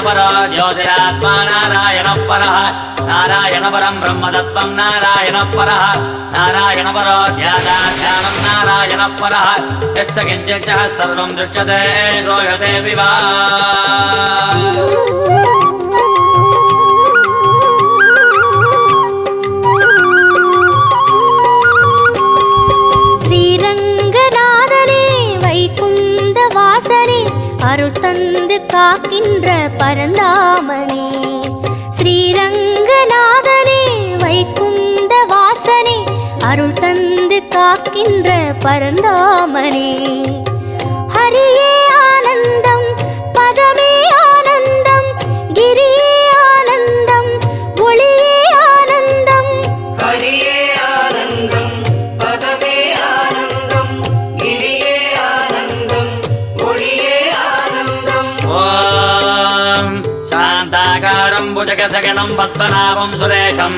పరో జ్యోతిరాత్మా నారాయణ పర నారాయణ పరం బ్రహ్మదత్వం నారాయణ పర నారాయణ పరో ధ్యానాధ్యానం నారాయణ పర యశ్చ సర్వం దృశ్యతే శ్రోయతే వివా அருள் தந்து காக்கின்ற பரந்தாமனே ஸ்ரீரங்கநாதனே வைகுந்த வாசனே அருள் தந்து காக்கின்ற பரந்தாமனே. ஹரியே ஆனந்தம் பதமே ஆனந்தம் शान्ताकारम् भुजगसगणम् पद्मनाभम् सुरेशम्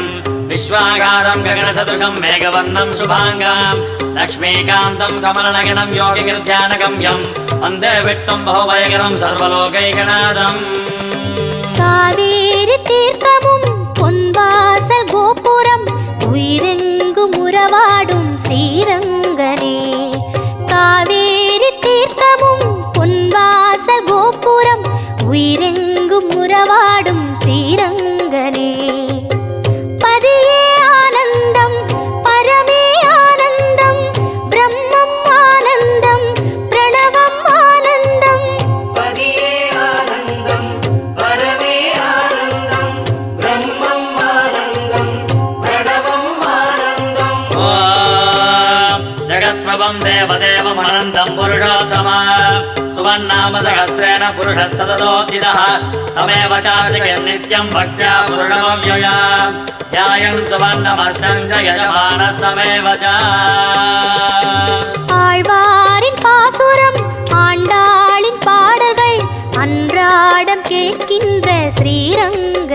विश्वाकारम् गगनसदृशम् मेघवर्णम् शुभाङ्गाम् लक्ष्मीकान्तम् कमलनगणम् योगिगिर्ध्यानगम्यम् वन्दे विष्णुम् बहुभयकरम् सर्वलोकैकनाथम् காவேரி தீர்த்தமும் பொன்வாசல் கோபுரம் உயிரெங்கும் உறவாடும் ஸ்ரீரங்கனே காவேரி தீர்த்தமும் பொன்வாசல் கோபுரம் உயிரெங்கும் உறவாடும் ஸ்ரீரங்கனே यजमानस्तमेव च ஆழ்வாரின் பாசுரம் ஆண்டாளின் பாடல்கள் அன்றாடம் கேட்கின்ற ஸ்ரீரங்கனே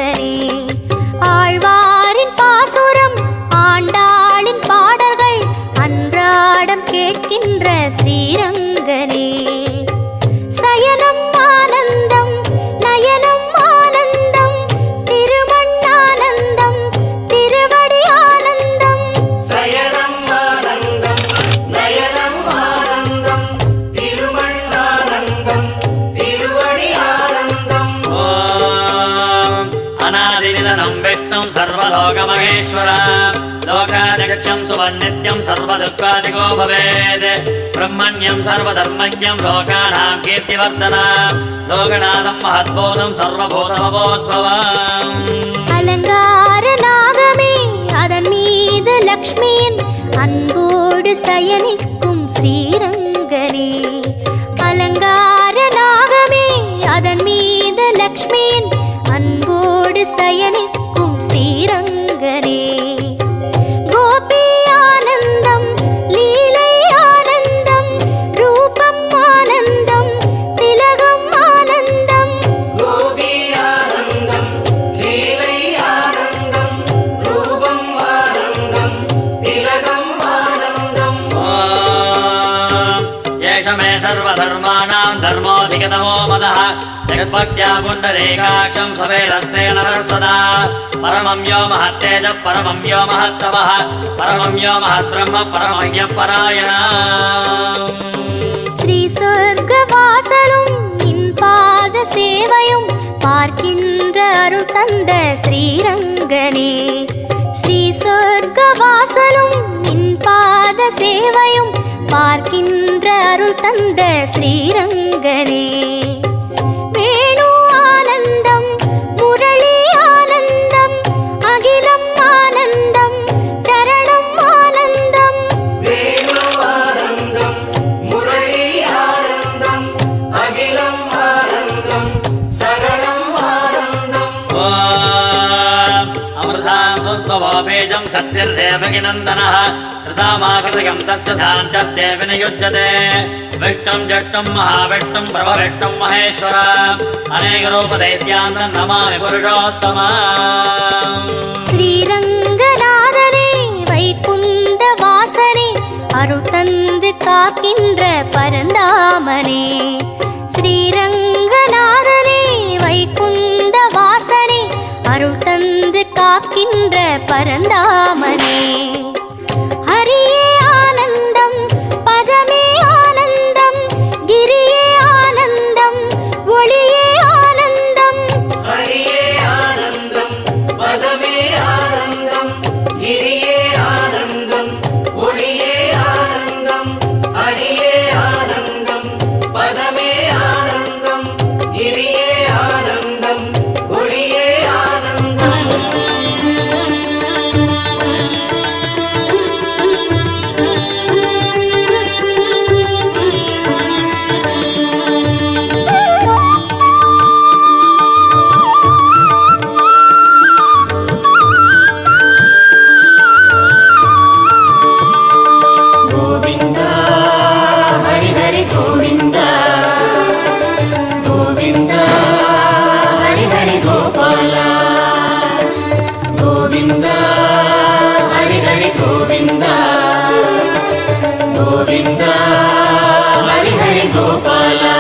भवेत् ब्रह्मण्यम् सर्वधर्मज्ञम् लोकानाम् कीर्तिवर्धना लोकनाथम् महद्बोधम् सर्वभूतमबोद्भवम् அலங்கார நாகமே அதன் மீது லக்ஷ்மியின் அன்போடு சயனிக்கும் पुण्डरीकाक्षम् सवेरस्ते नरः सदा परमं यो महत्तेजः परमं यो महत्तमः परमं यो महद्ब्रह्म परमह्यः परायणा ஸ்ரீ சொர்க்க வாசலும் நின் பாத சேவையும் பார்க்கின்ற அருள் தந்த ஸ்ரீரங்கனே ஸ்ரீ சொர்க்க வாசலும் நின் பாத சேவையும் பார்க்கின்ற அருள் தந்த ஸ்ரீரங்கனே गिनन्दनः रसामाकृतयम् तस्य सान्तत्ते विनियुज्यते विष्टम् जट्टम् महाविष्टम् प्रभविष्टम् महेश्वर अनेकरूपदैत्यान्तम् नमामि पुरुषोत्तमा ஸ்ரீரங்கநாதனே வைகுந்த வாசனே அருள் தந்து காக்கின்ற பரந்தாமனே ஸ்ரீரங்கநாதனே வைகுந்த வாசனே அருள் தந்து காக்கின்ற பரந்தாமனே. கோவிந்தா ஹரி ஹரி கோபாலா.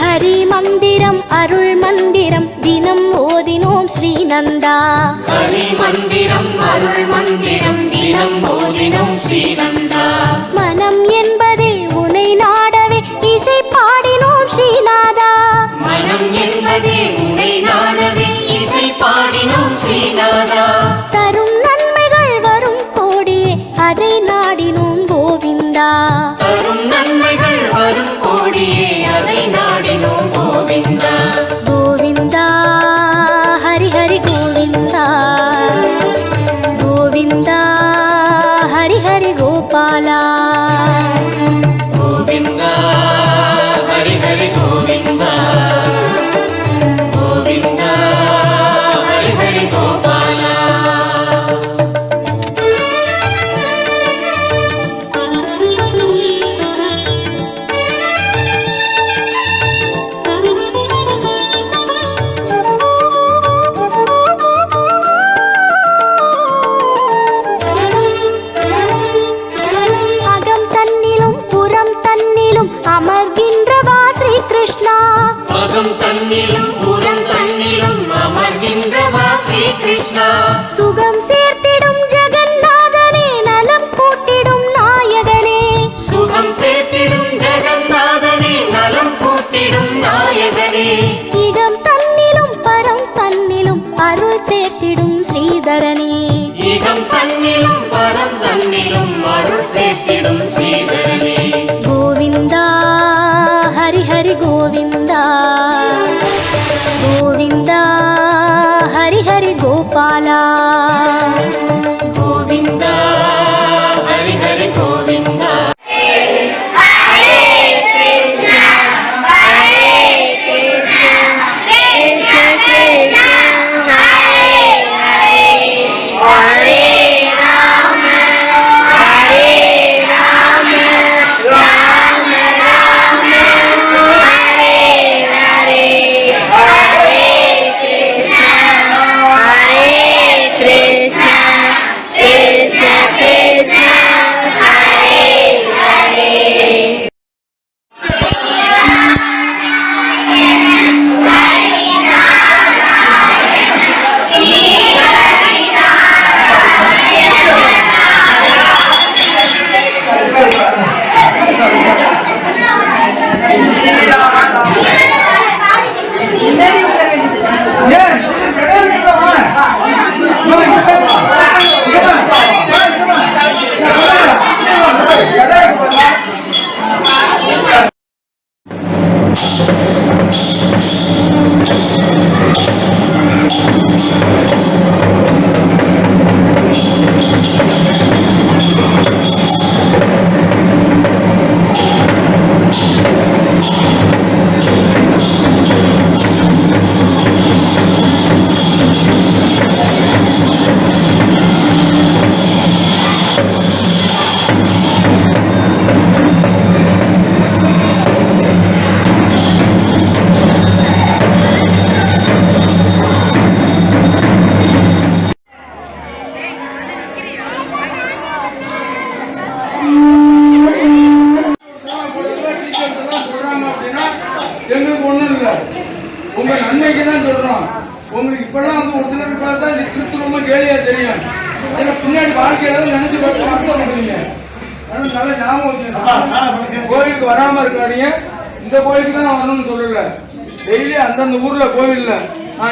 ஹரி மந்திரம் அருள் மந்திரம் தினம் ஓதினோம் ஸ்ரீநந்தா. ஹரி மந்திரம் அருள் மந்திரம் தினம் ஓதினோம் ஸ்ரீநந்தா. மனம் என்பதே உனை நாடவே இசை பாடினோம் ஸ்ரீநாதா. மனம் என்பதே உனை நாடவே பாடினோம் ஸ்ரீநாதா. தரும் நன்மைகள் வரும் கோடியே அதை நாடினோம் கோவிந்தா. தரும் நன்மைகள் வரும் கோடியே அதை நாடினோம்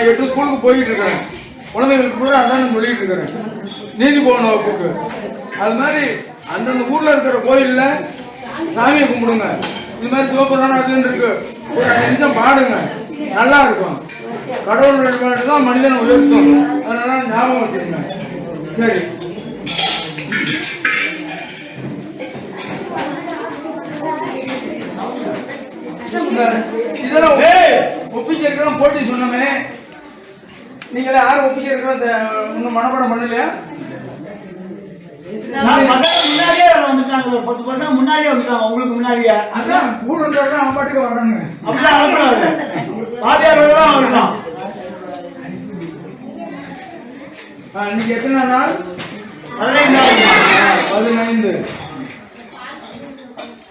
நான் எட்டு ஸ்கூலுக்கு போயிட்டு இருக்கிறேன். குழந்தைகளுக்கு கூட அதான் சொல்லிட்டு இருக்கிறேன். நீதி போகணும் வகுப்புக்கு அது மாதிரி அந்தந்த ஊர்ல இருக்கிற கோயில்ல சாமியை கும்பிடுங்க. இது மாதிரி சிவபுராணத்துல இருக்கு ஒரு நிமிஷம் பாடுங்க. நல்லா இருக்கும். கடவுள் வழிபாடு தான் மனிதனை உயர்த்தும். அதனால ஞாபகம் வச்சுருங்க சரி. இதெல்லாம் ஒப்பிக்கிறதுக்கெல்லாம் போட்டி சொன்னோமே. நீங்களே யார் ஒப்பிக்கிறதுக்கெல்லாம் இந்த- இன்னும் மனப்பாடம் பண்ணலையா? முன்னாடியே வந்துட்டாங்க. ஒரு பத்து பசங்க முன்னாடியே வந்துட்டாங்க. உங்களுக்கு முன்னாடியே. அதான் கூட அவன் பாட்டுக்கு வர்றாங்க அப்படிதான் அனுப்புறாரு. வாத்தியாரோட தான் வந்துட்டான் இன்னைக்கு எத்தனை நாள்? பதினைந்தாவது பதினைந்து.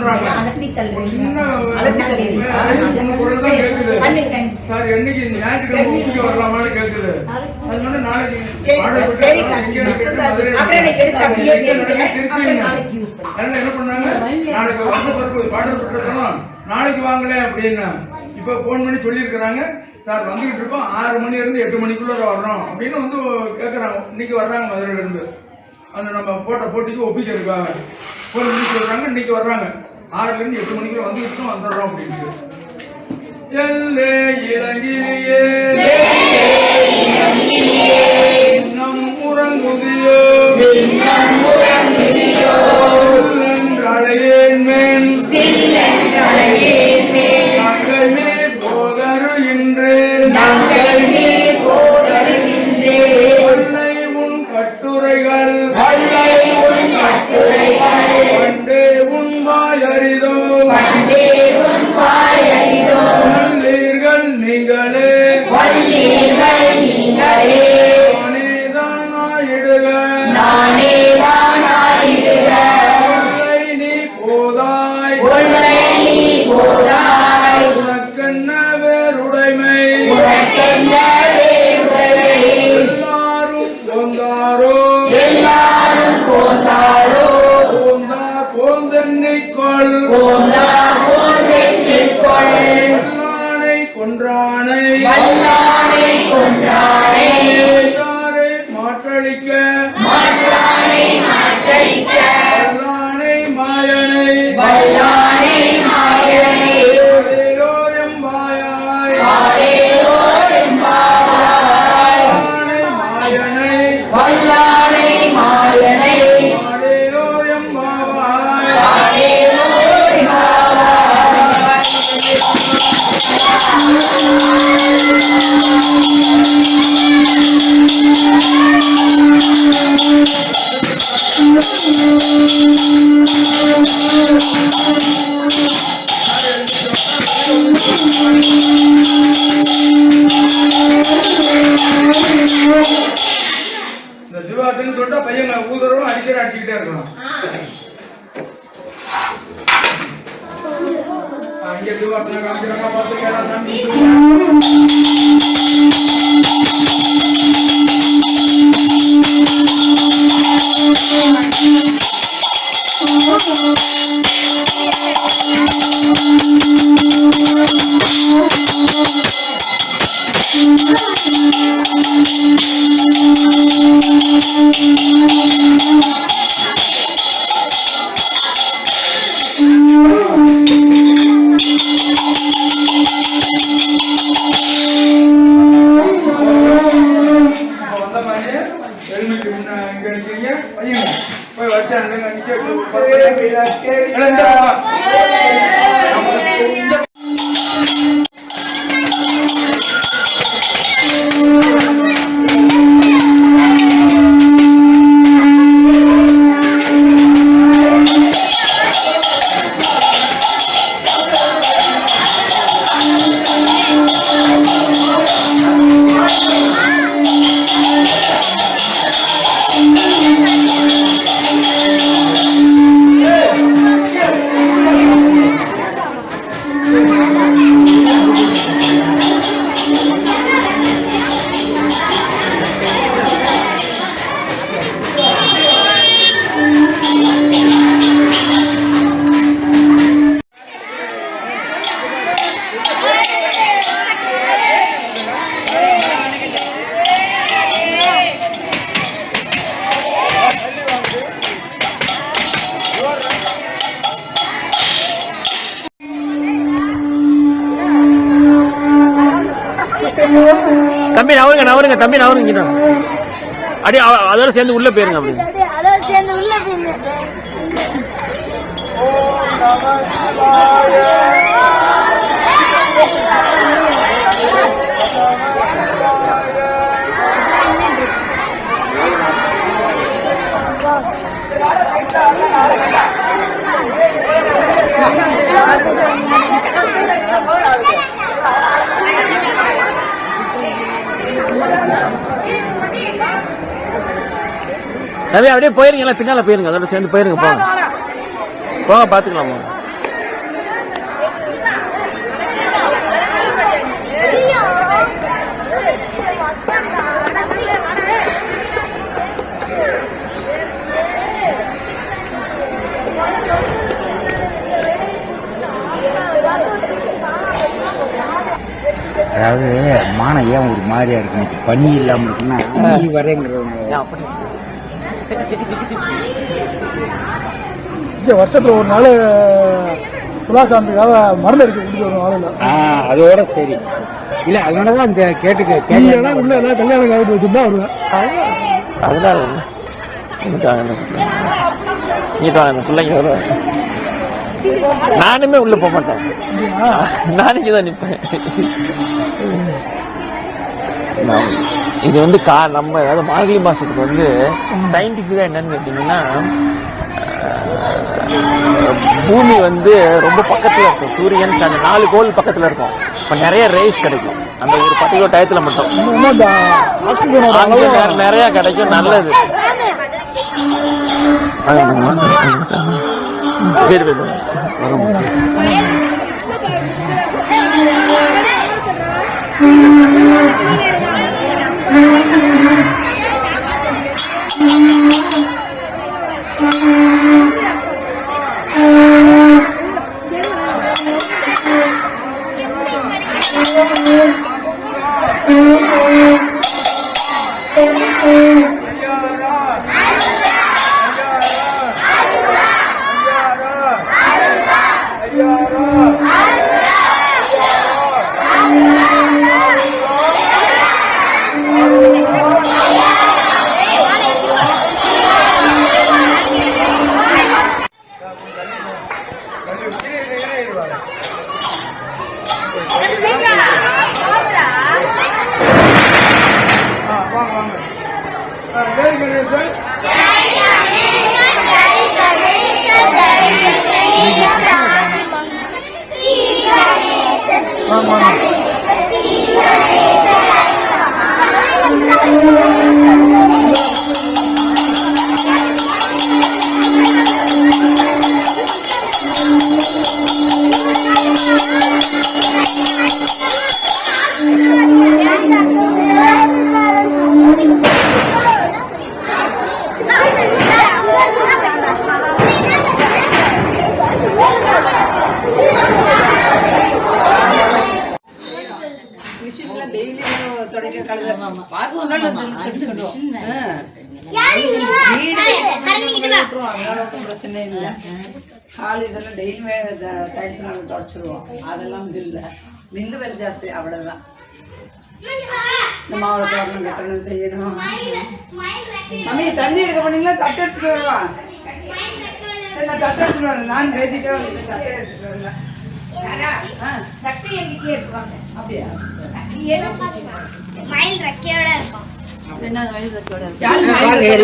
பண்றாங்க. சார் என்னைக்கு? ஞாயிற்றுக்கிழமை வரலாமான்னு கேக்குது. அதனால நாளைக்கு. என்ன பண்ணாங்க? நாளைக்கு வந்து பாடல் பெற்றோம் நாளைக்கு வாங்கல அப்படின்னு. இப்ப போன் பண்ணி சொல்லியிருக்கிறாங்க. சார் வந்துகிட்டு இருக்கோம். ஆறு மணில இருந்து எட்டு மணிக்குள்ள வர்றோம் அப்படின்னு வந்து கேட்கறாங்க இன்னைக்கு வர்றாங்க மதுரையில இருந்து அந்த நம்ம போட்ட போட்டிக்கு ஒப்பிக்கிறதுக்காக. போன் பண்ணி சொல்றாங்க. இன்னைக்கு வர்றாங்க. ஆறுல இருந்து எட்டு மணிக்குள்ள வந்துகிட்டு இருக்கோம் வந்துடுறோம் அப்படின்ட்டு. எல்லே இலங்கிலியே நம் உறங்குதியோ. சில்லென்றழையேன் மேன் நாங்கள் மேல் போதருகின்றேன் உன் கட்டுரைகள். உன் வாயறிதோ அப்படியே அவ- அதோட சேர்ந்து உள்ள போயிருங்க. தம்பி அப்படியே போயிருங்க பின்னால போயிருங்க. அதோட சேர்ந்து போயிருங்க போங்க. போங்க பாத்துக்கலாம் போங்க அதாவது மானம் ஏன் ஒரு மாதிரியா இருக்கு பனி இல்லாம இருக்குன்னா நீ வரேங்கிறது இந்த வருஷத்துல ஒரு நாள் துலாசாந்தத்துக்காக மருந்து கொண்டு வரும் ஆளுல. ஆ அதோட சரி. இல்ல அதனாலதான் இந்த கேட்டுக்க இல்லைன்னா உள்ள ஏதாவது கல்யாணம் காலத்து வச்சுருந்தா வருவேன். இல்லை. இந்த வாங்க இந்த பிள்ளைங்க வருவாங்க. நானுமே உள்ள போக மாட்டேன். நான் இங்கே தான் நிற்பேன் இது வந்து கா நம்ம அதாவது மார்கழி மாசத்துக்கு வந்து சயின்டிஃபிக்கா என்னன்னு கேட்டீங்கன்னா பூமி வந்து ரொம்ப பக்கத்துல இருக்கும். சூரியன் அந்த நாலு கோள் பக்கத்துல இருக்கும். இப்ப நிறைய ரேஸ் கிடைக்கும். அந்த ஒரு பர்டிகுலர் டயத்துல மட்டும். அங்க நிறைய கிடைக்கும். நல்லது. பேர் பேர் நான் பேசிட்டே வந்து எடுத்துட்டு வரேன் அப்படியா?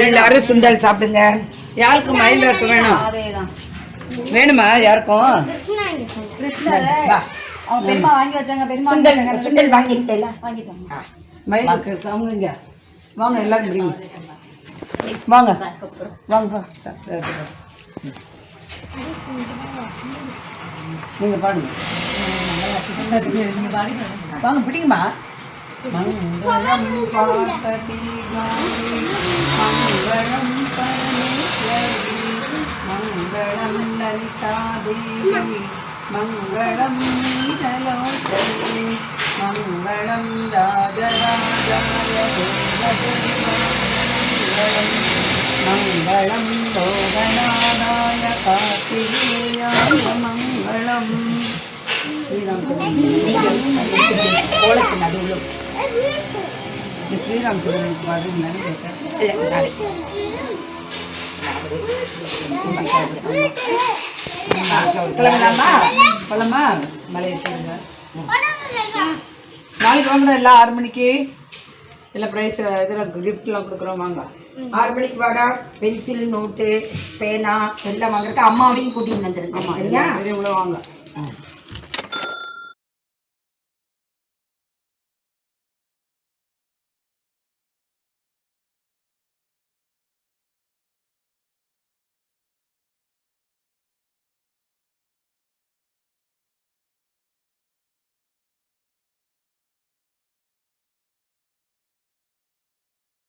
எல்லாரும் சுண்டல் சாப்பிடுங்க. யாருக்கு மயில் ரத்து வேணும்? வேணுமா? யாருக்கும்? சுண்டல் சுண்டல் மயில் அவங்க இங்க. வாங்க எல்லாரும் வாங்க. வாங்க. நீங்கள் பாடுங்க வாங்க பிடிங்கம்மா மங்களம் பார்வதி மாயி, மங்களம் பரமேஸ்வரி மங்களம் ராஜராஜாய தேவி மங்களம் மங்களம் ராஜராஜாய தேவதேவ மங்களம் லோகநாதாய கார்த்திகேயாய மங்களம் ஸ்ரீராம் கோலத்து நடுவில் இந்த ஸ்ரீராம் கோவிலுக்கு பாடுங்கன்னு கேட்டேன் கிளம்பலாமா போலாமா மலையை போடுங்க நாளைக்கு வாங்க எல்லாம் ஆறு மணிக்கு எல்லாம் ப்ரைஸ் இதில் கிஃப்ட்லாம் கொடுக்குறோம் வாங்க ஆறு மணிக்கு வாடா பென்சில் நோட்டு பேனா எல்லாம் வாங்குறதுக்கு அம்மாவையும் கூட்டிட்டு வந்துருக்கோம் சரியா? இவ்வளோ வாங்க.